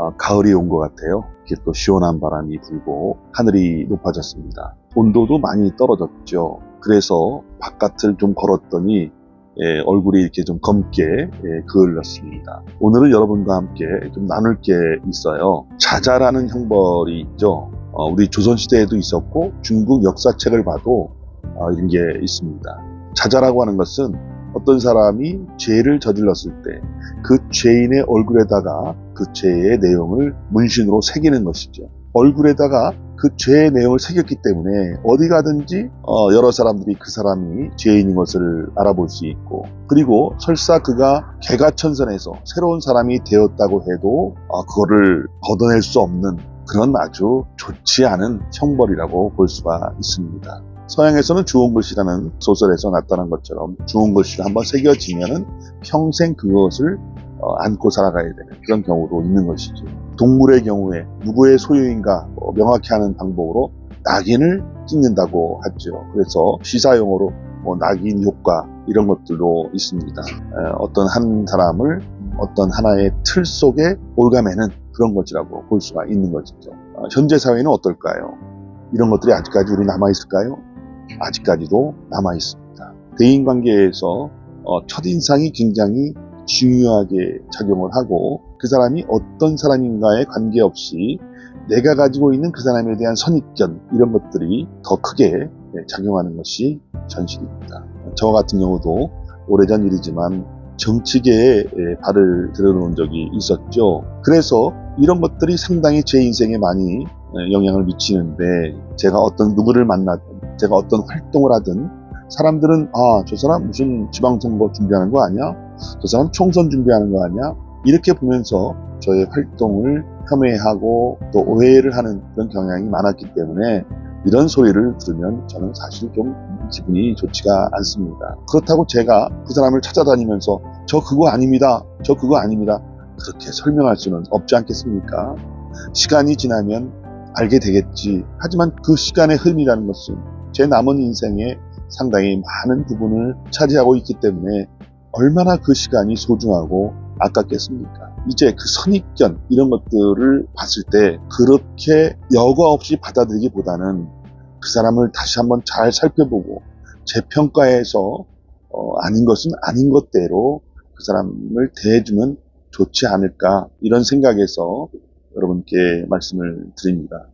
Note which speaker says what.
Speaker 1: 어, 가을이 온 것 같아요. 이렇게 또 시원한 바람이 불고 하늘이 높아졌습니다. 온도도 많이 떨어졌죠. 그래서 바깥을 좀 걸었더니 예, 얼굴이 이렇게 좀 검게 예, 그을렸습니다. 오늘은 여러분과 함께 좀 나눌 게 있어요. 자자라는 형벌이 있죠. 어, 우리 조선시대에도 있었고 중국 역사책을 봐도 어, 이런 게 있습니다. 자자라고 하는 것은 어떤 사람이 죄를 저질렀을 때 그 죄인의 얼굴에다가 그 죄의 내용을 문신으로 새기는 것이죠. 얼굴에다가 그 죄의 내용을 새겼기 때문에 어디 가든지 어, 여러 사람들이 그 사람이 죄인인 것을 알아볼 수 있고 그리고 설사 그가 개가천선에서 새로운 사람이 되었다고 해도 어, 그거를 걷어낼 수 없는 그런 아주 좋지 않은 형벌이라고 볼 수가 있습니다. 서양에서는 주홍글씨라는 소설에서 나타난 것처럼 주홍글씨가 한번 새겨지면은 평생 그것을 어, 안고 살아가야 되는 그런 경우도 있는 것이죠. 동물의 경우에 누구의 소유인가 어, 명확히 하는 방법으로 낙인을 찍는다고 하죠. 그래서 시사용어로 뭐 낙인 효과 이런 것들도 있습니다. 에, 어떤 한 사람을 어떤 하나의 틀 속에 올가매는 그런 것이라고 볼 수가 있는 것이죠. 어, 현재 사회는 어떨까요? 이런 것들이 아직까지 우리 남아 있을까요? 아직까지도 남아 있습니다. 대인 관계에서 어, 첫인상이 굉장히 중요하게 작용을 하고 그 사람이 어떤 사람인가에 관계없이 내가 가지고 있는 그 사람에 대한 선입견 이런 것들이 더 크게 네, 작용하는 것이 현실입니다. 저 같은 경우도 오래전 일이지만 정치계에 예, 발을 들여놓은 적이 있었죠. 그래서 이런 것들이 상당히 제 인생에 많이 예, 영향을 미치는데 제가 어떤 누구를 만나든 제가 어떤 활동을 하든 사람들은 아 저 사람 무슨 지방선거 준비하는 거 아니야? 저 사람 총선 준비하는 거 아니야? 이렇게 보면서 저의 활동을 폄훼하고 또 오해를 하는 그런 경향이 많았기 때문에 이런 소리를 들으면 저는 사실 좀 기분이 좋지가 않습니다. 그렇다고 제가 그 사람을 찾아다니면서 저 그거 아닙니다. 저 그거 아닙니다. 그렇게 설명할 수는 없지 않겠습니까? 시간이 지나면 알게 되겠지. 하지만 그 시간의 흐름이라는 것은 제 남은 인생에 상당히 많은 부분을 차지하고 있기 때문에 얼마나 그 시간이 소중하고 아깝겠습니까? 이제 그 선입견 이런 것들을 봤을 때 그렇게 여과 없이 받아들이기보다는 그 사람을 다시 한번 잘 살펴보고 재평가해서 어, 아닌 것은 아닌 것대로 그 사람을 대해주면 좋지 않을까 이런 생각에서 여러분께 말씀을 드립니다.